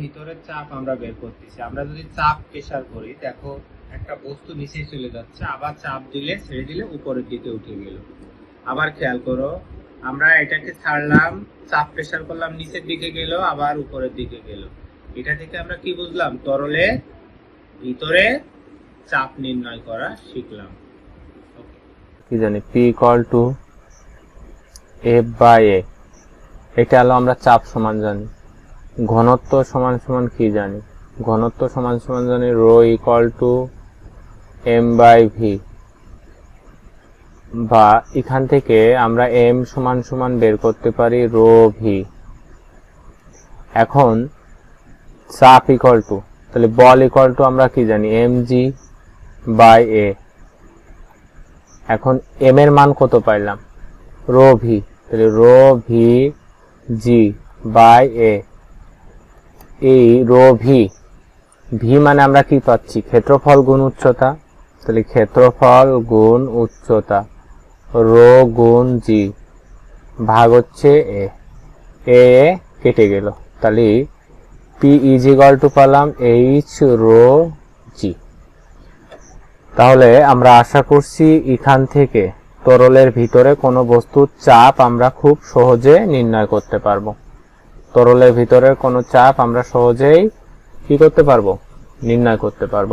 ভিতরে চাপ আমরা বের করতেছি। আমরা যদি চাপ প্রেসার করি, দেখো একটা বস্তু নিচে চলে যাচ্ছে, আবার চাপ দিলে, ছেড়ে দিলে উপরের দিকে উঠে গেল। আবার খেয়াল করো, আমরা এটাকে ছাড়লাম, চাপ প্রেসার করলাম, নিচের দিকে গেল, আবার উপরের দিকে গেল। এটা থেকে আমরা কি বুঝলাম? তরলে ভিতরে চাপ নির্ণয় করা শিখলাম। কি জানি P equal to F by A এটা হলো আমরা চাপ সমান জানি। ঘনত্ব সমান সমান কি জানি? ঘনত্ব সমান সমান জানি rho equal to M by V বা এখান থেকে আমরা এম সমান সমান বের করতে পারি রো ভি এখন চাপ ইকুয়াল টু তাহলে বল ইকুয়াল টু আমরা কি জানি? এম জি বাই এ এখন এম এর মান কত পাইলাম? রো ভি তাহলে rho V G by A এই রো ভি ভি মানে আমরা কি পাচ্ছি? ক্ষেত্রফল গুণ উচ্চতা। তাহলে ক্ষেত্রফল গুণ উচ্চতা। রো গুণ জি ভাগ হচ্ছে এ এ কেটে গেল। তাহলে পি ইজিগাল টু পেলাম এইচ রো জি তাহলে আমরা আশা করছি এখান থেকে তরলের ভিতরে কোনো বস্তুর চাপ আমরা খুব সহজে নির্ণয় করতে পারব। তরলের ভিতরের কোনো চাপ আমরা সহজেই কি করতে পারব? নির্ণয় করতে পারব।